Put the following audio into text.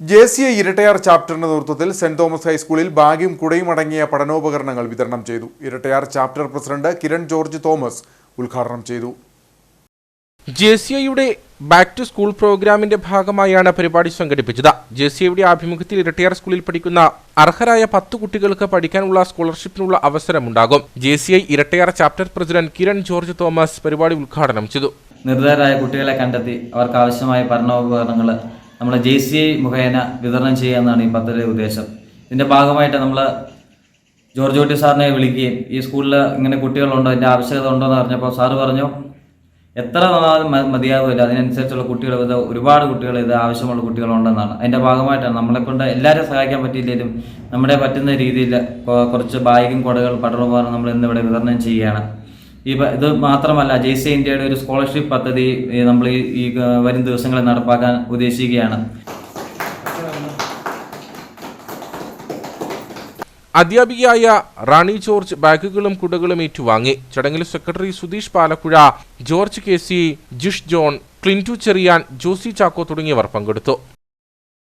J C I Erattayar ചാപ്റ്ററിന്റെ നേതൃത്വത്തിൽ saint Thomas ഹൈസ്കൂളിൽ ബാഗും കുടയും അടങ്ങിയ പഠനോപകരണങ്ങൾ വിതരണം ചെയ്തു. Irattayar chapter president Kiran George Thomas ഉദ്ഘാടനം ചെയ്തു. ജെ സി ഐയുടെ ബാക്ക് ടു സ്കൂൾ പ്രോഗ്രാമിന്റെ ഭാഗമായാണ് പരിപാടി സംഘടിപ്പിച്ചത്. ജെ സി ഐയുടെ ആഭിമുഖ്യത്തിൽ ഇരട്ടയാർ സ്കൂളിൽ പഠിക്കുന്ന അർഹരായ പത്ത് കുട്ടികൾക്ക് പഠിക്കാനുള്ള സ്കോളർഷിപ്പിനുള്ള അവസരമുണ്ടാകും. J C I Irattayar chapter president Kiran George Thomas പരിപാടി ഉദ്ഘാടനം ചെയ്തു. നിർദ്ധരായ കുട്ടികളെ കണ്ടെത്തി അവർക്ക് ആവശ്യമായ പഠനോപകരണങ്ങൾ നമ്മൾ ജെ സി ഐ മുഖേന വിതരണം ചെയ്യുക എന്നാണ് ഈ പദ്ധതിയുടെ ഉദ്ദേശം. ഇതിന്റെ ഭാഗമായിട്ട് നമ്മൾ ജോർജ് കുട്ടി സാറിനെ വിളിക്കുകയും ഈ സ്കൂളിൽ ഇങ്ങനെ കുട്ടികളുണ്ടോ അതിന്റെ ആവശ്യകത ഉണ്ടോ എന്ന് പറഞ്ഞപ്പോൾ സാറ് പറഞ്ഞു എത്ര നന്നാലും മതിയാകുമില്ല അതിനനുസരിച്ചുള്ള കുട്ടികൾ ഇത് ഒരുപാട് കുട്ടികൾ ഇത് ആവശ്യമുള്ള കുട്ടികളുണ്ടെന്നാണ്. അതിന്റെ ഭാഗമായിട്ടാണ് നമ്മളെ കൊണ്ട് എല്ലാവരെയും സഹായിക്കാൻ പറ്റിയില്ലെങ്കിലും നമ്മുടെ പറ്റുന്ന രീതിയിൽ കുറച്ച് ബാഗും കുടകൾ പഠനോപകരണം നമ്മൾ ഇന്നിവിടെ വിതരണം ചെയ്യുകയാണ്. ഈ ഇത് മാത്രമല്ല ജെ സി ഇന്ത്യയുടെ ഒരു സ്കോളർഷിപ്പ് പദ്ധതി നമ്മൾ ഈ വരും ദിവസങ്ങളിൽ നടപ്പാക്കാൻ ഉദ്ദേശിക്കുകയാണ്. അധ്യാപികയായ റാണി ജോർജ് ബാഗുകളും കുടകളും ഏറ്റുവാങ്ങി. ചടങ്ങിൽ secretary Sudheesh Palakkuzha George K C Jish John Clintu Cherian Josy Chacko തുടങ്ങിയവർ പങ്കെടുത്തു.